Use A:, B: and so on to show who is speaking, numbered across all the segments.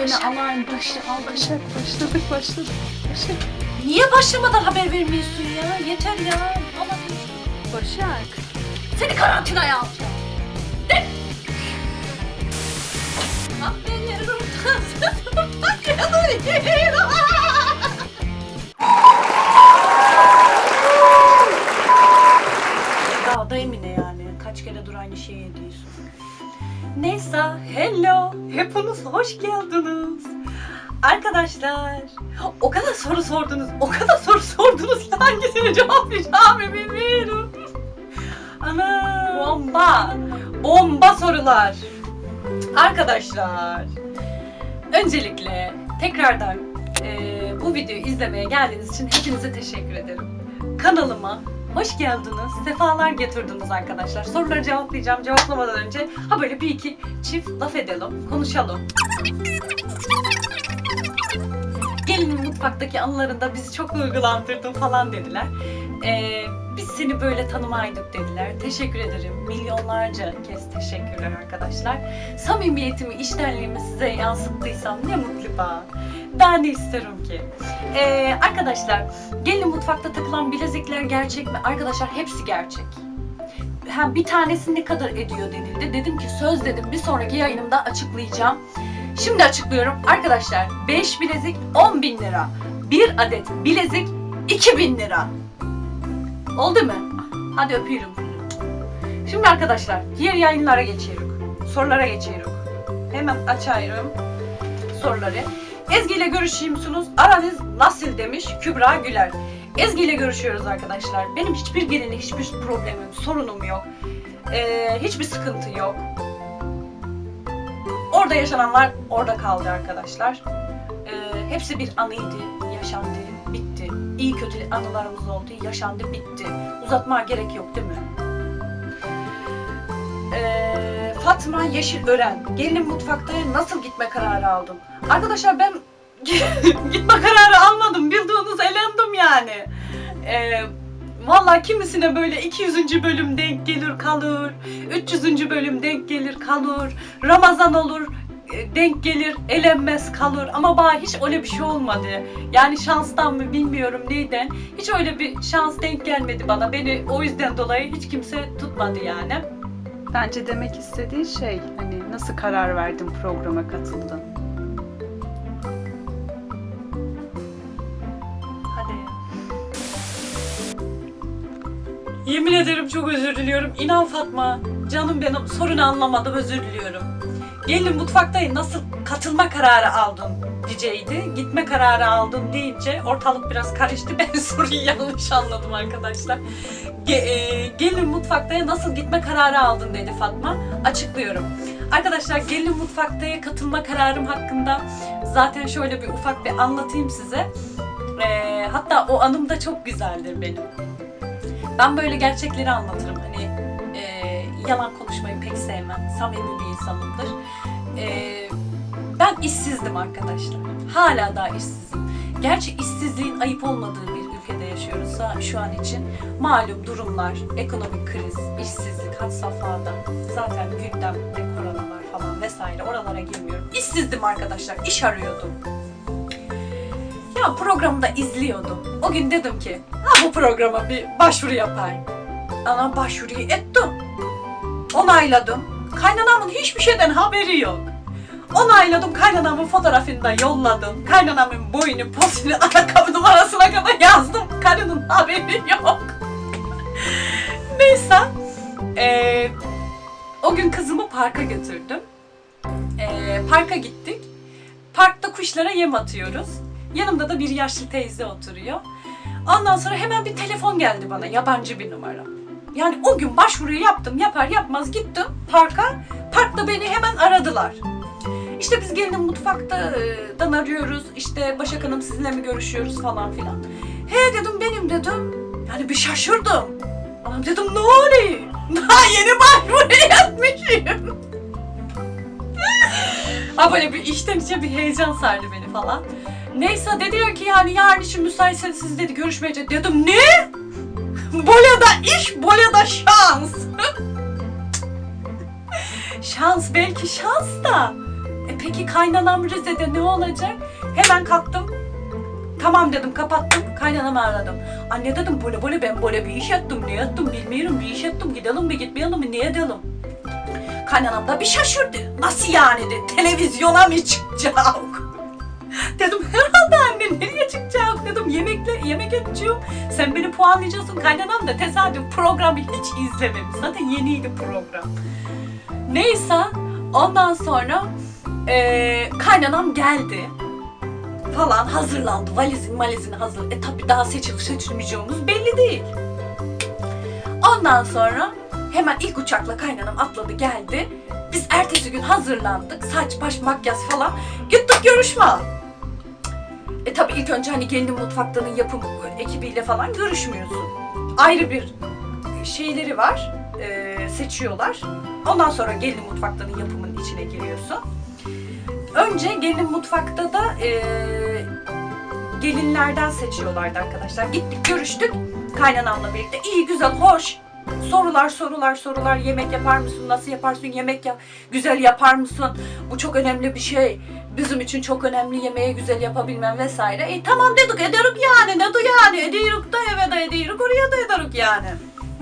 A: yeni alayım başı al Başak başladık başladık. Başak.
B: Niye başlamadan haber vermiyorsun ya? Yeter ya. Ama
A: Başak.
B: seni karantinaya alacağım. De. Ah beni Dağdayım yine yani. Kaç kere dur aynı şeyi ediyorsun. Neyse, hello. Hepiniz hoş geldiniz. Arkadaşlar, o kadar soru sordunuz, o kadar soru sordunuz ki hangisine cevaplayacağımı bilmiyorum. Ana, bomba, bomba sorular. Arkadaşlar, öncelikle tekrardan eee, bu videoyu izlemeye geldiğiniz için hepinize teşekkür ederim. Kanalıma hoş geldiniz, sefalar getirdiniz arkadaşlar. Soruları cevaplayacağım, cevaplamadan önce ha böyle bir iki çift laf edelim, konuşalım. Gelinin mutfaktaki anılarında bizi çok duygulandırdın falan dediler. Ee, biz seni böyle tanımaydık dediler. Teşekkür ederim. Milyonlarca kez teşekkürler arkadaşlar. Samimiyetimi, iştenliğimi size yansıttıysam ne mutlu bana. Daha ne isterim ki? Ee, arkadaşlar, gelin mutfakta takılan bilezikler gerçek mi? Arkadaşlar hepsi gerçek. Ha, bir tanesi ne kadar ediyor denildi. Dedim ki söz dedim bir sonraki yayınımda açıklayacağım. Şimdi açıklıyorum. Arkadaşlar 5 bilezik 10 bin lira. 1 adet bilezik 2000 lira. Oldu mu? Hadi öpüyorum. Şimdi arkadaşlar diğer yayınlara geçiyoruz. Sorulara geçiyoruz. Hemen açıyorum soruları. Ezgi ile görüşeyim musunuz? Aranız nasıl demiş Kübra Güler. Ezgi ile görüşüyoruz arkadaşlar. Benim hiçbir gelinle hiçbir problemim, sorunum yok. Ee, hiçbir sıkıntı yok. Orada yaşananlar orada kaldı arkadaşlar. Ee, hepsi bir anıydı, yaşandı, bitti. İyi kötü anılarımız oldu, yaşandı, bitti. Uzatmaya gerek yok değil mi? Ee, Fatma Yeşil Ören, gelin mutfakta nasıl gitme kararı aldım? Arkadaşlar ben gitme kararı almadım, bildiğiniz elendim yani. Ee, Vallahi kimisine böyle 200. bölüm denk gelir kalır, 300. bölüm denk gelir kalır, Ramazan olur e, denk gelir elenmez kalır ama bana hiç öyle bir şey olmadı. Yani şanstan mı bilmiyorum neyden hiç öyle bir şans denk gelmedi bana. Beni o yüzden dolayı hiç kimse tutmadı yani.
A: Bence demek istediği şey hani nasıl karar verdin programa katıldın?
B: Hadi. Yemin ederim çok özür diliyorum. İnan Fatma. Canım benim sorunu anlamadım özür diliyorum. Gelin mutfaktayım nasıl katılma kararı aldın diyeceydi. Gitme kararı aldım deyince ortalık biraz karıştı. Ben soruyu yanlış anladım arkadaşlar. Ge- e, gelin mutfaktaya nasıl gitme kararı aldın dedi Fatma. Açıklıyorum. Arkadaşlar gelin mutfaktaya katılma kararım hakkında zaten şöyle bir ufak bir anlatayım size. Ee, hatta o anım da çok güzeldir benim. Ben böyle gerçekleri anlatırım. Hani e, yalan konuşmayı pek sevmem. Samimi bir insanımdır. E, ben işsizdim arkadaşlar. Hala daha işsizim. Gerçi işsizliğin ayıp olmadığı bir ülkede yaşıyoruz şu an için. Malum durumlar, ekonomik kriz, işsizlik had safhada. Zaten gündemde koronalar falan vesaire oralara girmiyorum. İşsizdim arkadaşlar, iş arıyordum. Ya programda izliyordum. O gün dedim ki ha bu programa bir başvuru yapayım. Ana başvuruyu ettim. Onayladım. Kaynanamın hiçbir şeyden haberi yok. Onayladım kaynanamın fotoğrafını da yolladım. Kaynanamın boyunu, posunu, ayakkabı numarasına kadar yazdım. Karının haberi yok. Neyse. eee, o gün kızımı parka götürdüm. Eee, parka gittik. Parkta kuşlara yem atıyoruz. Yanımda da bir yaşlı teyze oturuyor. Ondan sonra hemen bir telefon geldi bana yabancı bir numara. Yani o gün başvuruyu yaptım yapar yapmaz gittim parka. Parkta beni hemen aradılar. İşte biz gelinin mutfaktan arıyoruz. İşte Başak Hanım sizinle mi görüşüyoruz falan filan. He dedim benim dedim. Yani bir şaşırdım. Anam dedim ne oluyor? Daha yeni başvuru yapmışım. ha böyle bir içten içe bir heyecan sardı beni falan. Neyse dediler ki yani yarın için müsaitseniz siz dedi görüşmeyecek. Dedim ne? Bolya'da iş, Bolya'da şans. şans belki şans da. E peki kaynanam Rize'de ne olacak? Hemen kalktım. Tamam dedim kapattım. Kaynanamı aradım. Anne dedim böyle böyle ben böyle bir iş yaptım. Ne yaptım bilmiyorum bir iş yaptım. Gidelim mi gitmeyelim mi ne edelim? Kaynanam da bir şaşırdı. Nasıl yani dedi. Televizyona mı çıkacak? dedim herhalde anne nereye çıkacak dedim. Yemekle yemek edeceğim. Sen beni puanlayacaksın. Kaynanam da tesadüf programı hiç izlememiş. Zaten yeniydi program. Neyse ondan sonra eee kaynanam geldi falan hazırlandı. Valizin malizini hazır. E tabi daha seçilip seçilmeyeceğimiz belli değil. Ondan sonra hemen ilk uçakla kaynanam atladı geldi. Biz ertesi gün hazırlandık. Saç, baş, makyaj falan. Gittik görüşme. E tabi ilk önce hani gelinin mutfaktanın yapım ekibiyle falan görüşmüyorsun. Ayrı bir şeyleri var. e, seçiyorlar. Ondan sonra gelin mutfaktanın yapımının içine giriyorsun. Önce gelin mutfakta da e, gelinlerden seçiyorlardı arkadaşlar. Gittik görüştük kaynanamla birlikte. İyi güzel hoş. Sorular sorular sorular. Yemek yapar mısın? Nasıl yaparsın? Yemek yap güzel yapar mısın? Bu çok önemli bir şey. Bizim için çok önemli. Yemeği güzel yapabilmem vesaire. E tamam dedik ederik yani. Ne de yani? Ediyoruz da eve de ediyoruz oraya da ederik yani.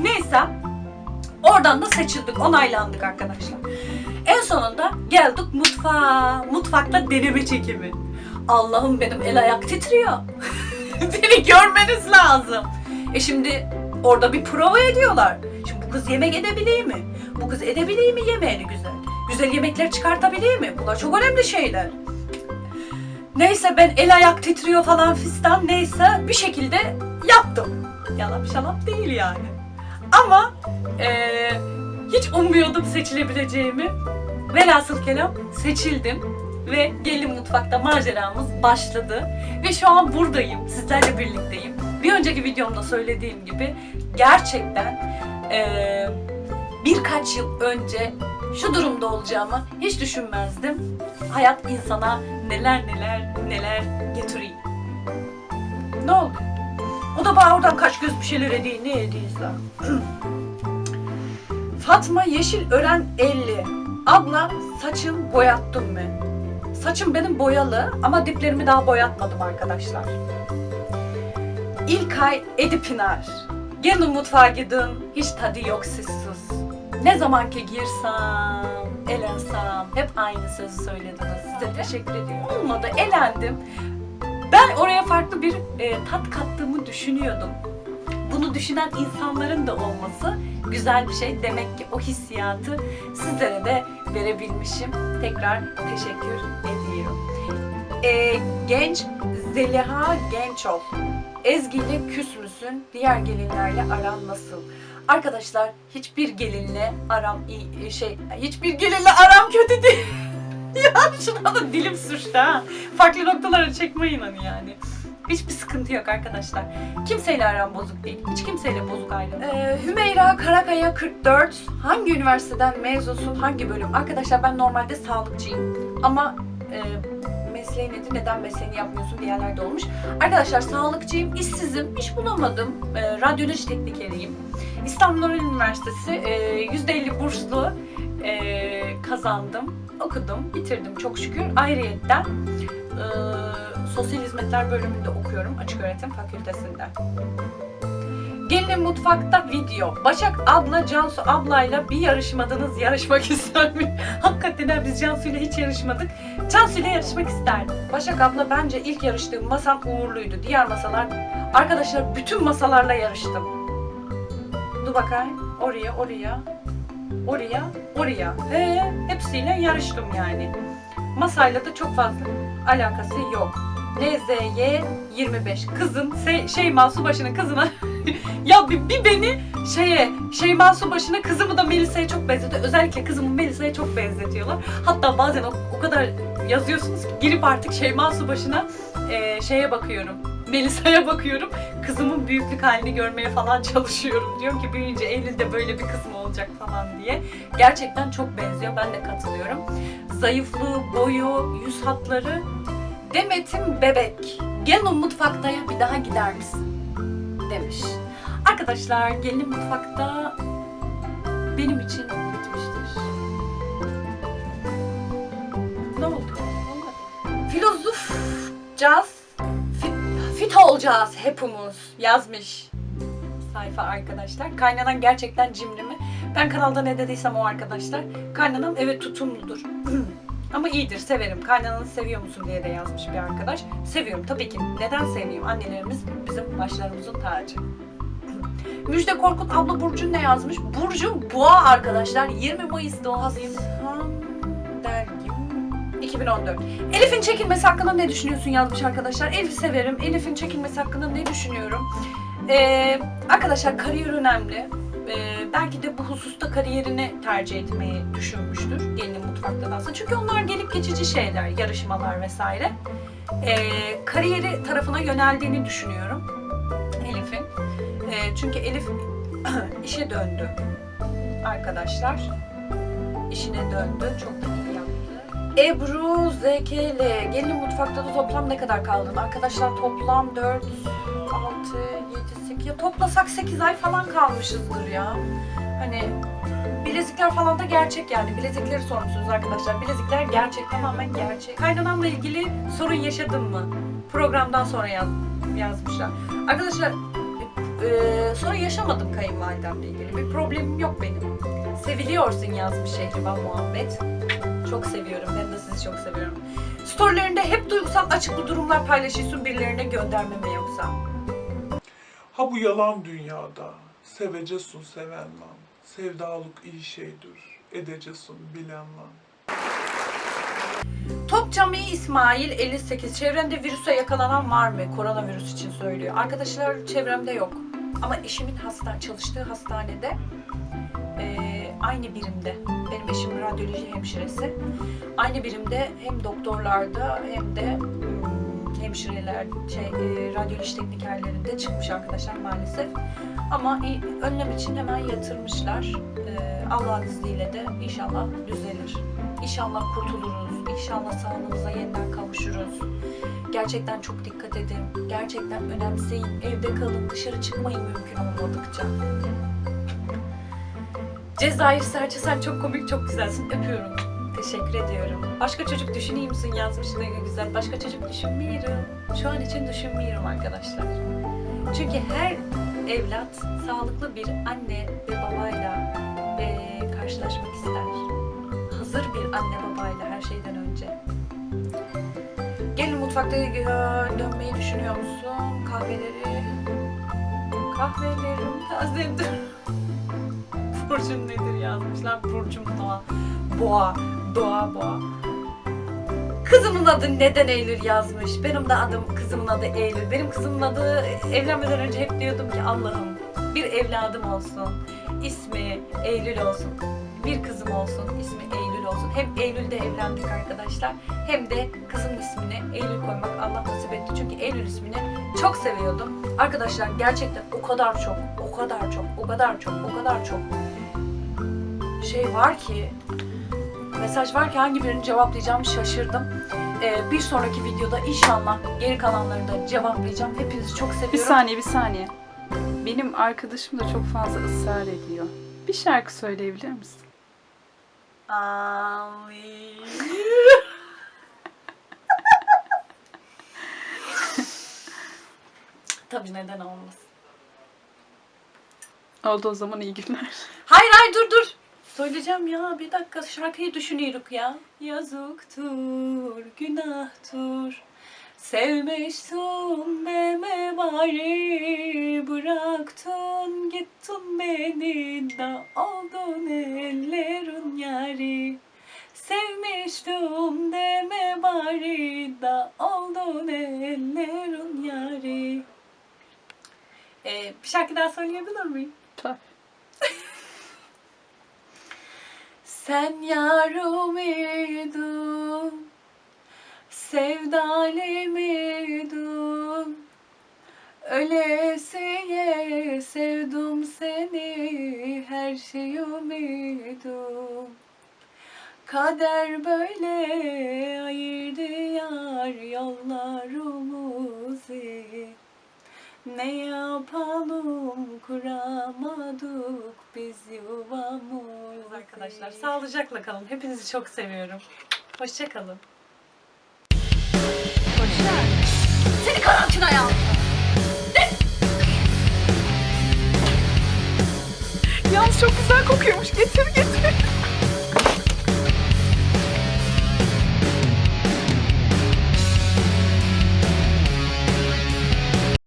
B: Neyse. Oradan da seçildik onaylandık arkadaşlar en sonunda geldik mutfağa. Mutfakta deneme çekimi. Allah'ım benim el ayak titriyor. Beni görmeniz lazım. E şimdi orada bir prova ediyorlar. Şimdi bu kız yemek edebiliyor mi? Bu kız edebiliyor mi yemeğini güzel? Güzel yemekler çıkartabiliyor mi? Bunlar çok önemli şeyler. Neyse ben el ayak titriyor falan fistan neyse bir şekilde yaptım. Yalan şalap değil yani. Ama eee, hiç ummuyordum seçilebileceğimi. Velhasıl kelam seçildim ve gelin mutfakta maceramız başladı. Ve şu an buradayım, sizlerle birlikteyim. Bir önceki videomda söylediğim gibi gerçekten eee, birkaç yıl önce şu durumda olacağımı hiç düşünmezdim. Hayat insana neler neler neler getiriyor. Ne oldu? O da bana oradan kaç göz bir şeyler ediyor, ne ediyorsa. Fatma Yeşil Ören 50. Abla saçın boyattın mı? Saçım benim boyalı ama diplerimi daha boyatmadım arkadaşlar. İlkay Edipınar. Gelin mutfağa gidin, hiç tadı yok sizsiz. Ne zaman ki girsem, elensem, hep aynı sözü söylediniz. Size teşekkür ediyorum. Olmadı, elendim. Ben oraya farklı bir e, tat kattığımı düşünüyordum. Bunu düşünen insanların da olması güzel bir şey. Demek ki o hissiyatı sizlere de verebilmişim. Tekrar teşekkür ediyorum. Ee, genç Zeliha Gençol. Ezgi ile küs müsün? Diğer gelinlerle aran nasıl? Arkadaşlar hiçbir gelinle aram iyi şey hiçbir gelinle aram kötü değil. ya şuna da dilim suçtu ha. Farklı noktalara çekmeyin onu yani. Hiçbir sıkıntı yok arkadaşlar. Kimseyle aram bozuk değil. Hiç kimseyle bozuk ayrılmam. Ee, Hümeyra Karakaya 44. Hangi üniversiteden mezunsun? Hangi bölüm? Arkadaşlar ben normalde sağlıkçıyım. Ama e, mesleğin nedir? Neden mesleğini yapmıyorsun diyenler de olmuş. Arkadaşlar sağlıkçıyım, işsizim, iş bulamadım. E, radyoloji teknikeriyim. İstanbul Üniversitesi e, %50 burslu e, kazandım. Okudum, bitirdim çok şükür. Ayrıyetten e, sosyal hizmetler bölümünde okuyorum açık öğretim fakültesinde. Gelin mutfakta video. Başak abla Cansu ablayla bir yarışmadınız yarışmak ister mi? Hakikaten ha, biz Cansu ile hiç yarışmadık. Cansu ile yarışmak isterdim. Başak abla bence ilk yarıştığım masam uğurluydu. Diğer masalar arkadaşlar bütün masalarla yarıştım. Dur bakayım. Oraya oraya. Oraya oraya. He, hepsiyle yarıştım yani. Masayla da çok fazla alakası yok. NZY 25 kızın Se- Şeyma Subaşı'nın kızına ya bir, bir beni şeye Şeyma Subaşı'na kızımı da Melisa'ya çok benzetiyor. Özellikle kızımı Melisa'ya çok benzetiyorlar. Hatta bazen o, o kadar yazıyorsunuz ki girip artık Şeyma Subaşı'na e, şeye bakıyorum. Melisa'ya bakıyorum. Kızımın büyüklük halini görmeye falan çalışıyorum. Diyorum ki büyüyünce Eylül'de böyle bir kızım olacak falan diye. Gerçekten çok benziyor. Ben de katılıyorum. Zayıflığı, boyu, yüz hatları Demet'im bebek. Gelin mutfaktaya bir daha gider misin? Demiş. Arkadaşlar gelin mutfakta benim için bitmiştir. Ne oldu? filozofcağız, fit, fit olacağız hepimiz yazmış sayfa arkadaşlar. Kaynanan gerçekten cimri mi? Ben kanalda ne dediysem o arkadaşlar. Kaynanam evet tutumludur. Ama iyidir, severim. Kaynananı seviyor musun diye de yazmış bir arkadaş. Seviyorum tabii ki. Neden sevmeyeyim? Annelerimiz bizim başlarımızın tacı. Müjde Korkut abla Burcu ne yazmış? Burcu Boğa arkadaşlar. 20 Mayıs. Ham dergim. 2014. Elif'in çekilmesi hakkında ne düşünüyorsun yazmış arkadaşlar. Elif'i severim. Elif'in çekilmesi hakkında ne düşünüyorum? Ee, arkadaşlar kariyer önemli. Ee, belki de bu hususta kariyerini tercih etmeyi düşünmüştür gelinin mutfakta dansa. Çünkü onlar gelip geçici şeyler, yarışmalar vesaire. Ee, kariyeri tarafına yöneldiğini düşünüyorum Elif'in. Ee, çünkü Elif işe döndü arkadaşlar. İşine döndü. Çok da iyi. Ebru Zekele. Gelin mutfakta da toplam ne kadar kaldın? Arkadaşlar toplam 4, 6, 7, 8. Ya toplasak 8 ay falan kalmışızdır ya. Hani bilezikler falan da gerçek yani. Bilezikleri sormuşsunuz arkadaşlar. Bilezikler gerçek. Tamamen gerçek. Kaynanamla ilgili sorun yaşadın mı? Programdan sonra yaz, yazmışlar. Arkadaşlar ee, sonra yaşamadım kayınvalidemle ilgili. Bir problemim yok benim. Seviliyorsun yazmış Şehriban Muhammed. Çok seviyorum. Ben de sizi çok seviyorum. Storylerinde hep duygusal açıklı durumlar paylaşıyorsun birilerine göndermeme yoksa.
C: Ha bu yalan dünyada, sevecesun sevenlan, sevdalık iyi şeydir, edecesun bilenlan.
B: Top Cami İsmail 58. Çevrende virüse yakalanan var mı? Koronavirüs için söylüyor. Arkadaşlar çevremde yok. Ama eşimin hasta çalıştığı hastanede eee, aynı birimde. Benim eşim radyoloji hemşiresi. Aynı birimde hem doktorlarda hem de hmm, hemşireler, şey, eee, radyoloji teknikerlerinde çıkmış arkadaşlar maalesef. Ama i- önlem için hemen yatırmışlar. Eee Allah'ın izniyle de inşallah düzelir. İnşallah kurtuluruz. İnşallah sağlığımıza yeniden kavuşuruz. Gerçekten çok dikkat edin. Gerçekten önemseyin. Evde kalın. Dışarı çıkmayın mümkün olmadıkça. Cezayir Serçe sen çok komik, çok güzelsin. Öpüyorum. Teşekkür ediyorum. Başka çocuk düşüneyim misin yazmış ne güzel. Başka çocuk düşünmüyorum. Şu an için düşünmüyorum arkadaşlar. Çünkü her evlat sağlıklı bir anne ve babayla eee, karşılaşmak ister hazır bir anne babayla her şeyden önce. Gelin mutfakta e, dönmeyi düşünüyor musun? Kahveleri... Kahvelerim tazedir. Burcum nedir yazmışlar. Burcum doğa. Boğa. Doğa boğa. Kızımın adı neden Eylül yazmış. Benim de adım, kızımın adı Eylül. Benim kızımın adı evlenmeden önce hep diyordum ki Allah'ım bir evladım olsun. İsmi Eylül olsun bir kızım olsun, ismi Eylül olsun. Hem Eylül'de evlendik arkadaşlar, hem de kızın ismini Eylül koymak Allah nasip etti. Çünkü Eylül ismini çok seviyordum. Arkadaşlar gerçekten o kadar çok, o kadar çok, o kadar çok, o kadar çok şey var ki, mesaj var ki hangi birini cevaplayacağım şaşırdım. Ee, bir sonraki videoda inşallah geri kalanları da cevaplayacağım. Hepinizi çok seviyorum.
A: Bir saniye bir saniye. Benim arkadaşım da çok fazla ısrar ediyor. Bir şarkı söyleyebilir misin?
B: Amin. Tabii neden olmasın.
A: Oldu o zaman iyi günler.
B: Hayır hayır dur dur. Söyleyeceğim ya bir dakika şarkıyı düşünüyoruz ya. Yazıktır, günahtır. Sevmiştin deme bari Bıraktın gittin beni da oldun ellerin yari Sevmiştim deme bari da oldun ellerin yari ee, Bir şarkı daha söyleyebilir miyim?
A: Tabii.
B: Sen yarımydın, sevdalimydin. Ölesiye sevdim seni, her şeyimydin. Kader böyle ayırdı yar yollarımızı. Ne yapalım kuramadık arkadaşlar. Sağlıcakla kalın. Hepinizi çok seviyorum. Hoşçakalın. Hoşçakalın. Seni karantinaya aldım.
A: Yalnız çok güzel kokuyormuş. Getir getir.